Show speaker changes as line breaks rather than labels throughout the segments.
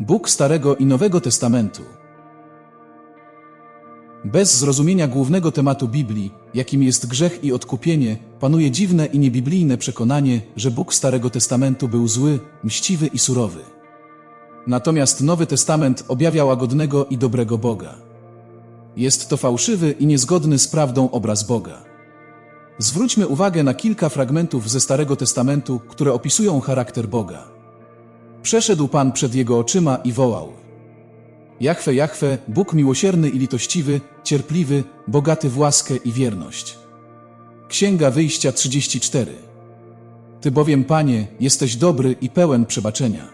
Bóg Starego i Nowego Testamentu. Bez zrozumienia głównego tematu Biblii, jakim jest grzech i odkupienie, panuje dziwne i niebiblijne przekonanie, że Bóg Starego Testamentu był zły, mściwy i surowy. Natomiast Nowy Testament objawia łagodnego i dobrego Boga. Jest to fałszywy i niezgodny z prawdą obraz Boga. Zwróćmy uwagę na kilka fragmentów ze Starego Testamentu, które opisują charakter Boga. Przeszedł Pan przed jego oczyma i wołał: Jachwę, Jachwę, Bóg miłosierny i litościwy, cierpliwy, bogaty w łaskę i wierność. Księga Wyjścia 34. Ty bowiem, Panie, jesteś dobry i pełen przebaczenia.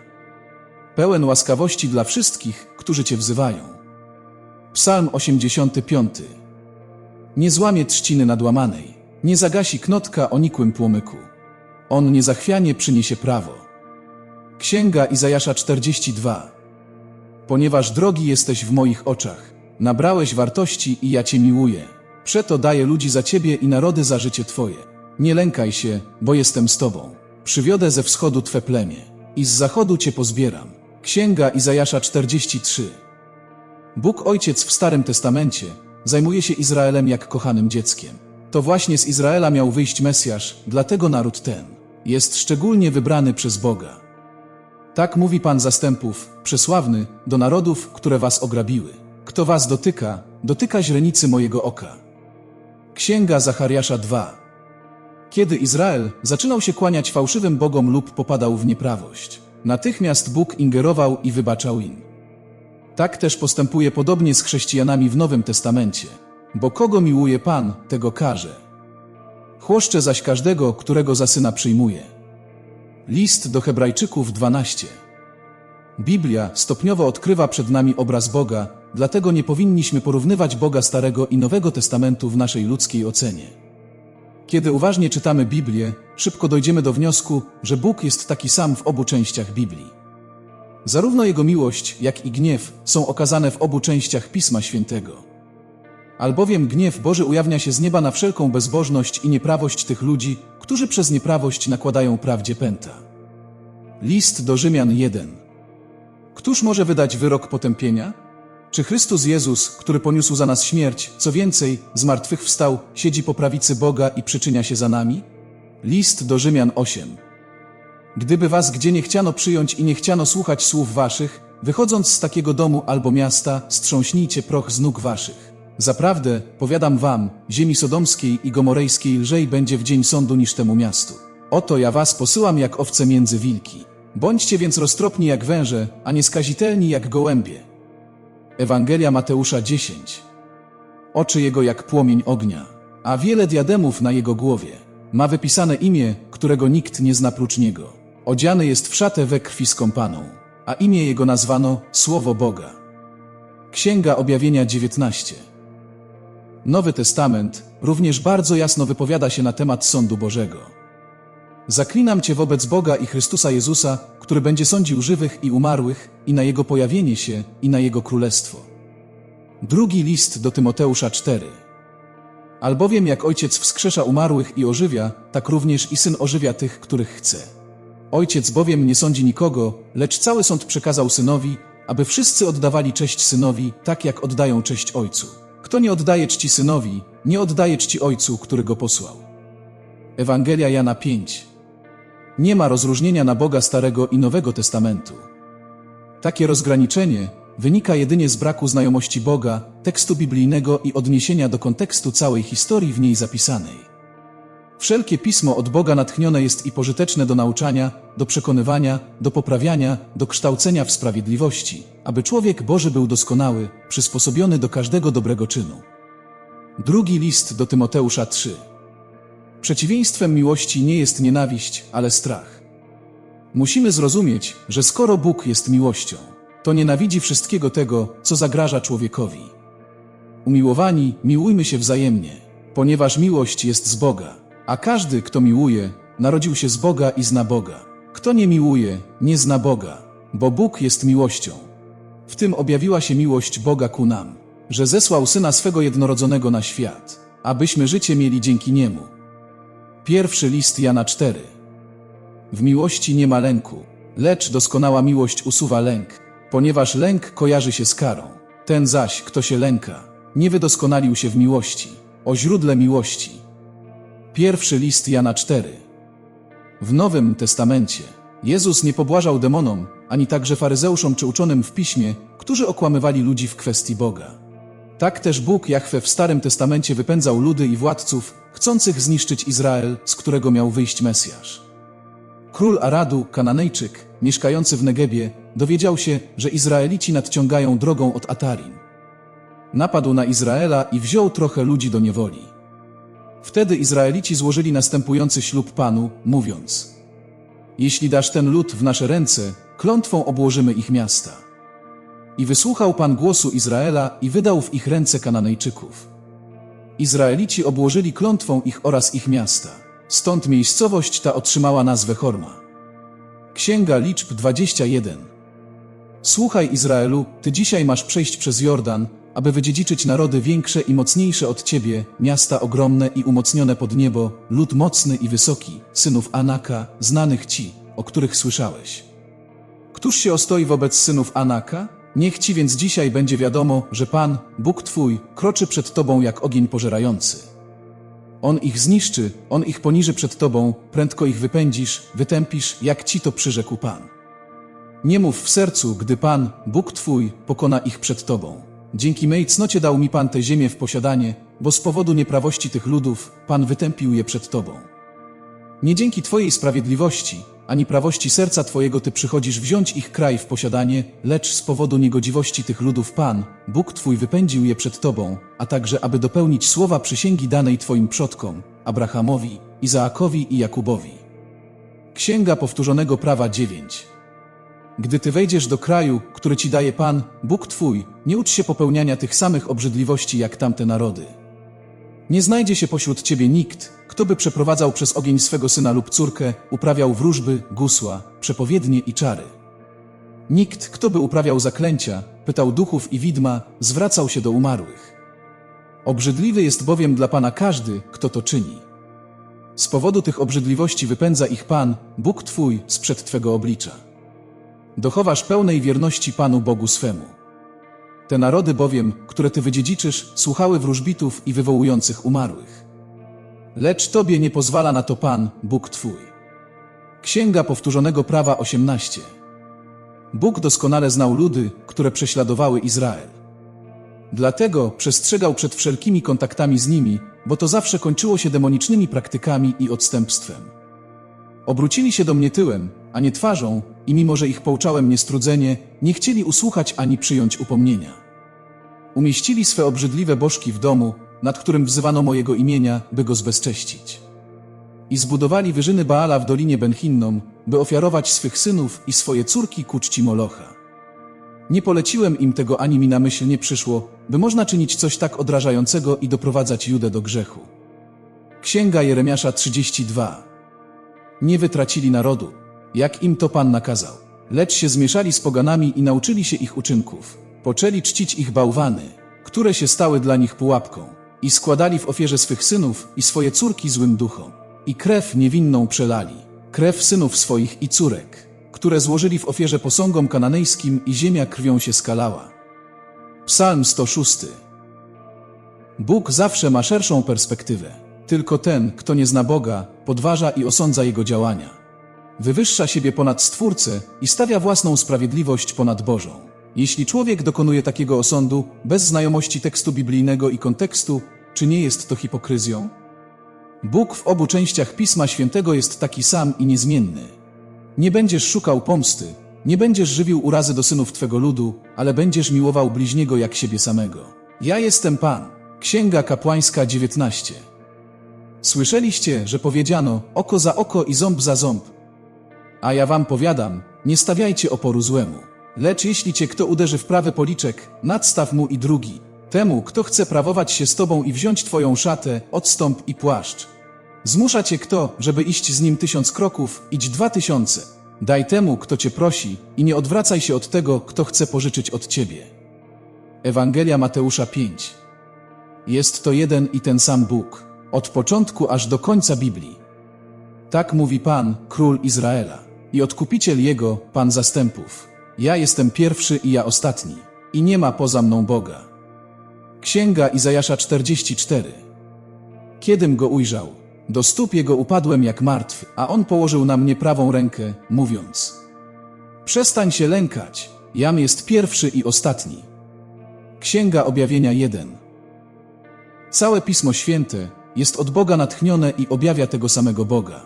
Pełen łaskawości dla wszystkich, którzy Cię wzywają. Psalm 85. Nie złamie trzciny nadłamanej, nie zagasi knotka o nikłym płomyku. On niezachwianie przyniesie prawo. Księga Izajasza 42. Ponieważ drogi jesteś w moich oczach, nabrałeś wartości i ja Cię miłuję. Przeto daję ludzi za Ciebie i narody za życie Twoje. Nie lękaj się, bo jestem z Tobą. Przywiodę ze wschodu Twe plemię i z zachodu Cię pozbieram. Księga Izajasza 43. Bóg Ojciec w Starym Testamencie zajmuje się Izraelem jak kochanym dzieckiem. To właśnie z Izraela miał wyjść Mesjasz, dlatego naród ten jest szczególnie wybrany przez Boga. Tak mówi Pan zastępów, przesławny, do narodów, które was ograbiły. Kto was dotyka, dotyka źrenicy mojego oka. Księga Zachariasza 2 Kiedy Izrael zaczynał się kłaniać fałszywym bogom lub popadał w nieprawość, natychmiast Bóg ingerował i wybaczał im. Tak też postępuje podobnie z chrześcijanami w Nowym Testamencie. Bo kogo miłuje Pan, tego karze. Chłoszcze zaś każdego, którego za syna przyjmuje. List do Hebrajczyków 12. Biblia stopniowo odkrywa przed nami obraz Boga, dlatego nie powinniśmy porównywać Boga Starego i Nowego Testamentu w naszej ludzkiej ocenie. Kiedy uważnie czytamy Biblię, szybko dojdziemy do wniosku, że Bóg jest taki sam w obu częściach Biblii. Zarówno Jego miłość, jak i gniew są okazane w obu częściach Pisma Świętego. Albowiem gniew Boży ujawnia się z nieba na wszelką bezbożność i nieprawość tych ludzi, którzy przez nieprawość nakładają prawdzie pęta. List do Rzymian 1. Któż może wydać wyrok potępienia? Czy Chrystus Jezus, który poniósł za nas śmierć, co więcej, zmartwychwstał, siedzi po prawicy Boga i przyczynia się za nami? List do Rzymian 8. Gdyby was gdzie nie chciano przyjąć i nie chciano słuchać słów waszych, wychodząc z takiego domu albo miasta, strząśnijcie proch z nóg waszych. Zaprawdę, powiadam wam, ziemi sodomskiej i gomorejskiej lżej będzie w dzień sądu niż temu miastu. Oto ja was posyłam jak owce między wilki. Bądźcie więc roztropni jak węże, a nieskazitelni jak gołębie. Ewangelia Mateusza 10. Oczy jego jak płomień ognia, a wiele diademów na jego głowie. Ma wypisane imię, którego nikt nie zna prócz niego. Odziany jest w szatę we krwi skąpaną, a imię jego nazwano Słowo Boga. Księga Objawienia 19. Nowy Testament również bardzo jasno wypowiada się na temat sądu Bożego. Zaklinam Cię wobec Boga i Chrystusa Jezusa, który będzie sądził żywych i umarłych, i na Jego pojawienie się, i na Jego królestwo. Drugi list do Tymoteusza 4. Albowiem jak ojciec wskrzesza umarłych i ożywia, tak również i syn ożywia tych, których chce. Ojciec bowiem nie sądzi nikogo, lecz cały sąd przekazał synowi, aby wszyscy oddawali cześć synowi, tak jak oddają cześć ojcu. Kto nie oddaje czci synowi, nie oddaje czci ojcu, który go posłał. Ewangelia Jana 5. Nie ma rozróżnienia na Boga Starego i Nowego Testamentu. Takie rozgraniczenie wynika jedynie z braku znajomości Boga, tekstu biblijnego i odniesienia do kontekstu całej historii w niej zapisanej. Wszelkie pismo od Boga natchnione jest i pożyteczne do nauczania, do przekonywania, do poprawiania, do kształcenia w sprawiedliwości, aby człowiek Boży był doskonały, przysposobiony do każdego dobrego czynu. Drugi list do Tymoteusza 3. Przeciwieństwem miłości nie jest nienawiść, ale strach. Musimy zrozumieć, że skoro Bóg jest miłością, to nienawidzi wszystkiego tego, co zagraża człowiekowi. Umiłowani, miłujmy się wzajemnie, ponieważ miłość jest z Boga, a każdy, kto miłuje, narodził się z Boga i zna Boga. Kto nie miłuje, nie zna Boga, bo Bóg jest miłością. W tym objawiła się miłość Boga ku nam, że zesłał Syna swego jednorodzonego na świat, abyśmy życie mieli dzięki Niemu. Pierwszy list Jana 4. W miłości nie ma lęku, lecz doskonała miłość usuwa lęk, ponieważ lęk kojarzy się z karą. Ten zaś, kto się lęka, nie wydoskonalił się w miłości. O źródle miłości. Pierwszy list Jana 4. W Nowym Testamencie Jezus nie pobłażał demonom, ani także faryzeuszom czy uczonym w piśmie, którzy okłamywali ludzi w kwestii Boga. Tak też Bóg Jahwe w Starym Testamencie wypędzał ludy i władców, chcących zniszczyć Izrael, z którego miał wyjść Mesjasz. Król Aradu, Kananejczyk, mieszkający w Negebie, dowiedział się, że Izraelici nadciągają drogą od Atarim. Napadł na Izraela i wziął trochę ludzi do niewoli. Wtedy Izraelici złożyli następujący ślub Panu, mówiąc: Jeśli dasz ten lud w nasze ręce, klątwą obłożymy ich miasta. I wysłuchał Pan głosu Izraela i wydał w ich ręce Kananejczyków. Izraelici obłożyli klątwą ich oraz ich miasta. Stąd miejscowość ta otrzymała nazwę Horma. Księga Liczb 21 Słuchaj Izraelu, ty dzisiaj masz przejść przez Jordan, aby wydziedziczyć narody większe i mocniejsze od ciebie, miasta ogromne i umocnione pod niebo, lud mocny i wysoki, synów Anaka, znanych ci, o których słyszałeś. Któż się ostoi wobec synów Anaka? Niech ci więc dzisiaj będzie wiadomo, że Pan, Bóg Twój, kroczy przed Tobą jak ogień pożerający. On ich zniszczy, On ich poniży przed Tobą, prędko ich wypędzisz, wytępisz, jak Ci to przyrzekł Pan. Nie mów w sercu, gdy Pan, Bóg Twój, pokona ich przed Tobą. Dzięki mej cnocie dał mi Pan tę ziemię w posiadanie, bo z powodu nieprawości tych ludów, Pan wytępił je przed Tobą. Nie dzięki Twojej sprawiedliwości, ani prawości serca Twojego Ty przychodzisz wziąć ich kraj w posiadanie, lecz z powodu niegodziwości tych ludów Pan, Bóg Twój wypędził je przed Tobą, a także aby dopełnić słowa przysięgi danej Twoim przodkom, Abrahamowi, Izaakowi i Jakubowi. Księga Powtórzonego Prawa 9 Gdy Ty wejdziesz do kraju, który Ci daje Pan, Bóg Twój, nie ucz się popełniania tych samych obrzydliwości jak tamte narody. Nie znajdzie się pośród ciebie nikt, kto by przeprowadzał przez ogień swego syna lub córkę, uprawiał wróżby, gusła, przepowiednie i czary. Nikt, kto by uprawiał zaklęcia, pytał duchów i widma, zwracał się do umarłych. Obrzydliwy jest bowiem dla Pana każdy, kto to czyni. Z powodu tych obrzydliwości wypędza ich Pan, Bóg Twój, sprzed Twego oblicza. Dochowasz pełnej wierności Panu Bogu swemu. Te narody bowiem, które ty wydziedziczysz, słuchały wróżbitów i wywołujących umarłych. Lecz tobie nie pozwala na to Pan, Bóg Twój. Księga Powtórzonego Prawa 18 Bóg doskonale znał ludy, które prześladowały Izrael. Dlatego przestrzegał przed wszelkimi kontaktami z nimi, bo to zawsze kończyło się demonicznymi praktykami i odstępstwem. Obrócili się do mnie tyłem, a nie twarzą, i mimo że ich pouczałem niestrudzenie, nie chcieli usłuchać ani przyjąć upomnienia. Umieścili swe obrzydliwe bożki w domu, nad którym wzywano mojego imienia, by go zbezcześcić. I zbudowali wyżyny Baala w dolinie Benhinnom, by ofiarować swych synów i swoje córki ku czci Molocha. Nie poleciłem im tego ani mi na myśl nie przyszło, by można czynić coś tak odrażającego i doprowadzać Judę do grzechu. Księga Jeremiasza 32 Nie wytracili narodu, jak im to Pan nakazał. Lecz się zmieszali z poganami i nauczyli się ich uczynków. Poczęli czcić ich bałwany, które się stały dla nich pułapką. I składali w ofierze swych synów i swoje córki złym duchom. I krew niewinną przelali, krew synów swoich i córek, które złożyli w ofierze posągom kananejskim i ziemia krwią się skalała. Psalm 106 Bóg zawsze ma szerszą perspektywę. Tylko ten, kto nie zna Boga, podważa i osądza Jego działania. Wywyższa siebie ponad Stwórcę i stawia własną sprawiedliwość ponad Bożą. Jeśli człowiek dokonuje takiego osądu bez znajomości tekstu biblijnego i kontekstu, czy nie jest to hipokryzją? Bóg w obu częściach Pisma Świętego jest taki sam i niezmienny. Nie będziesz szukał pomsty, nie będziesz żywił urazy do synów Twego ludu, ale będziesz miłował bliźniego jak siebie samego. Ja jestem Pan. Księga Kapłańska 19 Słyszeliście, że powiedziano oko za oko i ząb za ząb, a ja wam powiadam, nie stawiajcie oporu złemu. Lecz jeśli cię kto uderzy w prawy policzek, nadstaw mu i drugi. Temu, kto chce prawować się z tobą i wziąć twoją szatę, odstąp i płaszcz. Zmusza cię kto, żeby iść z nim tysiąc kroków, idź dwa tysiące. Daj temu, kto cię prosi i nie odwracaj się od tego, kto chce pożyczyć od ciebie. Ewangelia Mateusza 5 Jest to jeden i ten sam Bóg, od początku aż do końca Biblii. Tak mówi Pan, Król Izraela i odkupiciel jego, Pan zastępów. Ja jestem pierwszy i ja ostatni, i nie ma poza mną Boga. Księga Izajasza 44. Kiedym go ujrzał, do stóp jego upadłem jak martwy, a on położył na mnie prawą rękę, mówiąc: Przestań się lękać, jam jest pierwszy i ostatni. Księga Objawienia 1. Całe Pismo Święte jest od Boga natchnione i objawia tego samego Boga.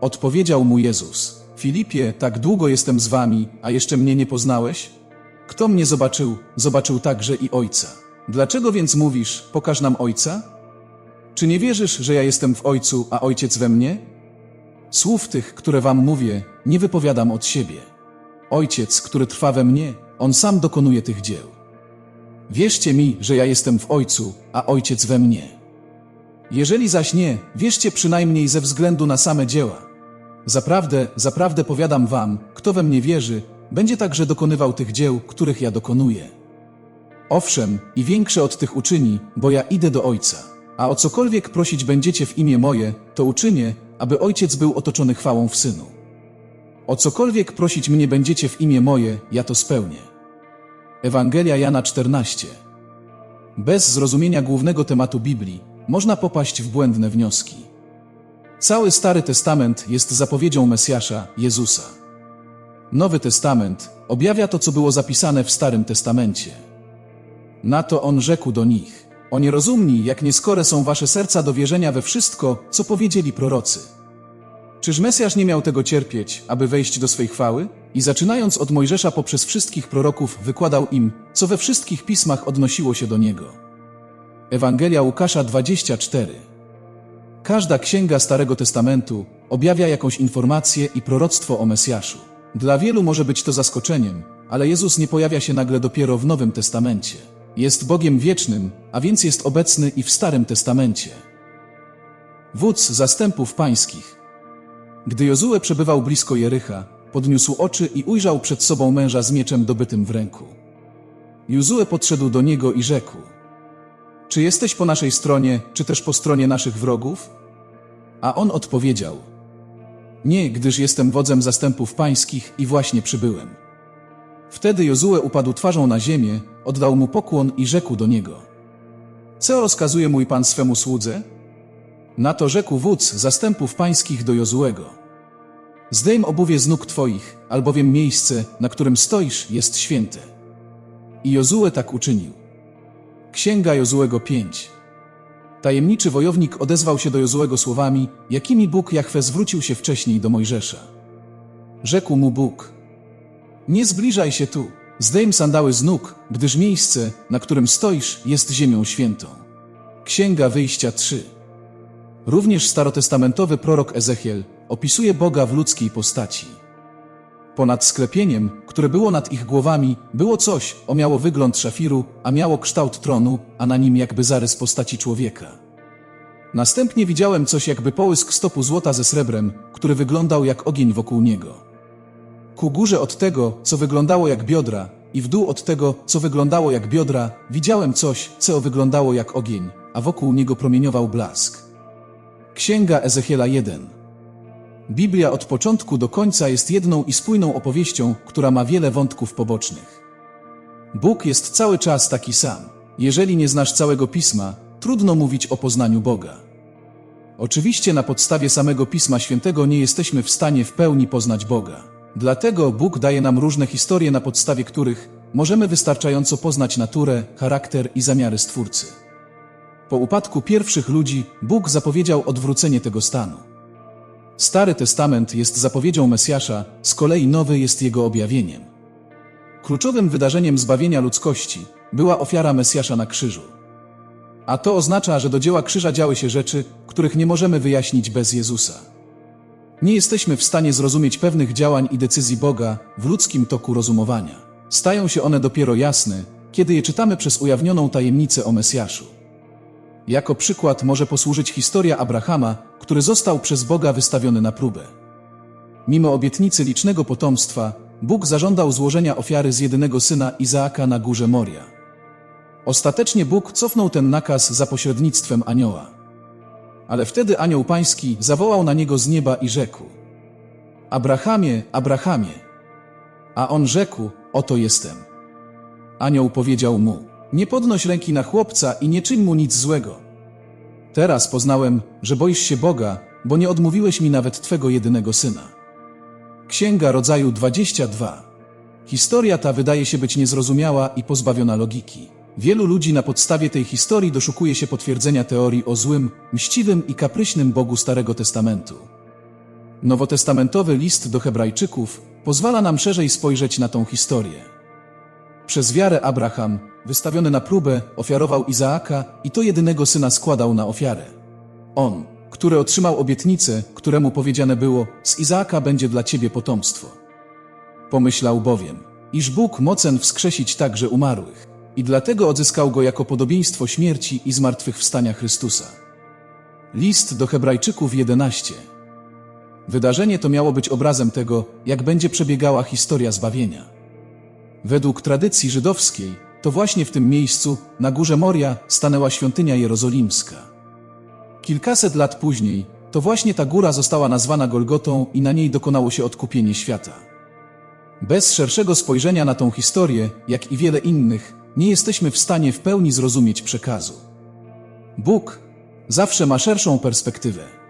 Odpowiedział mu Jezus: Filipie, tak długo jestem z wami, a jeszcze mnie nie poznałeś? Kto mnie zobaczył, zobaczył także i Ojca. Dlaczego więc mówisz, pokaż nam Ojca? Czy nie wierzysz, że ja jestem w Ojcu, a Ojciec we mnie? Słów tych, które wam mówię, nie wypowiadam od siebie. Ojciec, który trwa we mnie, On sam dokonuje tych dzieł. Wierzcie mi, że ja jestem w Ojcu, a Ojciec we mnie. Jeżeli zaś nie, wierzcie przynajmniej ze względu na same dzieła. Zaprawdę, zaprawdę powiadam wam, kto we mnie wierzy, będzie także dokonywał tych dzieł, których ja dokonuję. Owszem, i większe od tych uczyni, bo ja idę do Ojca. A o cokolwiek prosić będziecie w imię moje, to uczynię, aby Ojciec był otoczony chwałą w Synu. O cokolwiek prosić mnie będziecie w imię moje, ja to spełnię. Ewangelia Jana 14. Bez zrozumienia głównego tematu Biblii można popaść w błędne wnioski. Cały Stary Testament jest zapowiedzią Mesjasza, Jezusa. Nowy Testament objawia to, co było zapisane w Starym Testamencie. Na to on rzekł do nich: O nierozumni, jak nieskore są wasze serca do wierzenia we wszystko, co powiedzieli prorocy. Czyż Mesjasz nie miał tego cierpieć, aby wejść do swej chwały? I zaczynając od Mojżesza poprzez wszystkich proroków, wykładał im, co we wszystkich pismach odnosiło się do niego. Ewangelia Łukasza 24. Każda księga Starego Testamentu objawia jakąś informację i proroctwo o Mesjaszu. Dla wielu może być to zaskoczeniem, ale Jezus nie pojawia się nagle dopiero w Nowym Testamencie. Jest Bogiem wiecznym, a więc jest obecny i w Starym Testamencie. Wódz zastępów pańskich. Gdy Jozue przebywał blisko Jericha, podniósł oczy i ujrzał przed sobą męża z mieczem dobytym w ręku. Jozue podszedł do niego i rzekł: Czy jesteś po naszej stronie, czy też po stronie naszych wrogów? A on odpowiedział: Nie, gdyż jestem wodzem zastępów pańskich i właśnie przybyłem. Wtedy Jozue upadł twarzą na ziemię, oddał mu pokłon i rzekł do niego: Co rozkazuje mój pan swemu słudze? Na to rzekł wódz zastępów pańskich do Jozuego. Zdejm obuwie z nóg twoich, albowiem miejsce, na którym stoisz, jest święte. I Jozue tak uczynił. Księga Jozuego 5 Tajemniczy wojownik odezwał się do Jozuego słowami, jakimi Bóg Jahwe zwrócił się wcześniej do Mojżesza. Rzekł mu Bóg, nie zbliżaj się tu, zdejm sandały z nóg, gdyż miejsce, na którym stoisz, jest ziemią świętą. Księga Wyjścia 3 Również starotestamentowy prorok Ezechiel opisuje Boga w ludzkiej postaci. Ponad sklepieniem, które było nad ich głowami, było coś, o miało wygląd szafiru, a miało kształt tronu, a na nim jakby zarys postaci człowieka. Następnie widziałem coś jakby połysk stopu złota ze srebrem, który wyglądał jak ogień wokół niego. Ku górze od tego, co wyglądało jak biodra, i w dół od tego, co wyglądało jak biodra, widziałem coś, co wyglądało jak ogień, a wokół niego promieniował blask. Księga Ezechiela 1 Biblia od początku do końca jest jedną i spójną opowieścią, która ma wiele wątków pobocznych. Bóg jest cały czas taki sam. Jeżeli nie znasz całego pisma, trudno mówić o poznaniu Boga. Oczywiście na podstawie samego Pisma Świętego nie jesteśmy w stanie w pełni poznać Boga. Dlatego Bóg daje nam różne historie, na podstawie których możemy wystarczająco poznać naturę, charakter i zamiary Stwórcy. Po upadku pierwszych ludzi Bóg zapowiedział odwrócenie tego stanu. Stary Testament jest zapowiedzią Mesjasza, z kolei Nowy jest jego objawieniem. Kluczowym wydarzeniem zbawienia ludzkości była ofiara Mesjasza na krzyżu. A to oznacza, że do dzieła krzyża działy się rzeczy, których nie możemy wyjaśnić bez Jezusa. Nie jesteśmy w stanie zrozumieć pewnych działań i decyzji Boga w ludzkim toku rozumowania. Stają się one dopiero jasne, kiedy je czytamy przez ujawnioną tajemnicę o Mesjaszu. Jako przykład może posłużyć historia Abrahama, który został przez Boga wystawiony na próbę. Mimo obietnicy licznego potomstwa, Bóg zażądał złożenia ofiary z jedynego syna Izaaka na górze Moria. Ostatecznie Bóg cofnął ten nakaz za pośrednictwem anioła. Ale wtedy anioł pański zawołał na niego z nieba i rzekł: Abrahamie, Abrahamie. A on rzekł, oto jestem. Anioł powiedział mu, nie podnoś ręki na chłopca i nie czyń mu nic złego. Teraz poznałem, że boisz się Boga, bo nie odmówiłeś mi nawet Twego jedynego syna. Księga Rodzaju 22 Historia ta wydaje się być niezrozumiała i pozbawiona logiki. Wielu ludzi na podstawie tej historii doszukuje się potwierdzenia teorii o złym, mściwym i kapryśnym Bogu Starego Testamentu. Nowotestamentowy list do Hebrajczyków pozwala nam szerzej spojrzeć na tą historię. Przez wiarę Abraham, wystawiony na próbę, ofiarował Izaaka i to jedynego syna składał na ofiarę. On, który otrzymał obietnicę, któremu powiedziane było: Z Izaaka będzie dla ciebie potomstwo. Pomyślał bowiem, iż Bóg mocen wskrzesić także umarłych, i dlatego odzyskał go jako podobieństwo śmierci i zmartwychwstania Chrystusa. List do Hebrajczyków 11 Wydarzenie to miało być obrazem tego, jak będzie przebiegała historia zbawienia. Według tradycji żydowskiej, to właśnie w tym miejscu, na górze Moria, stanęła świątynia jerozolimska. Kilkaset lat później, to właśnie ta góra została nazwana Golgotą i na niej dokonało się odkupienie świata. Bez szerszego spojrzenia na tą historię, jak i wiele innych, nie jesteśmy w stanie w pełni zrozumieć przekazu. Bóg zawsze ma szerszą perspektywę.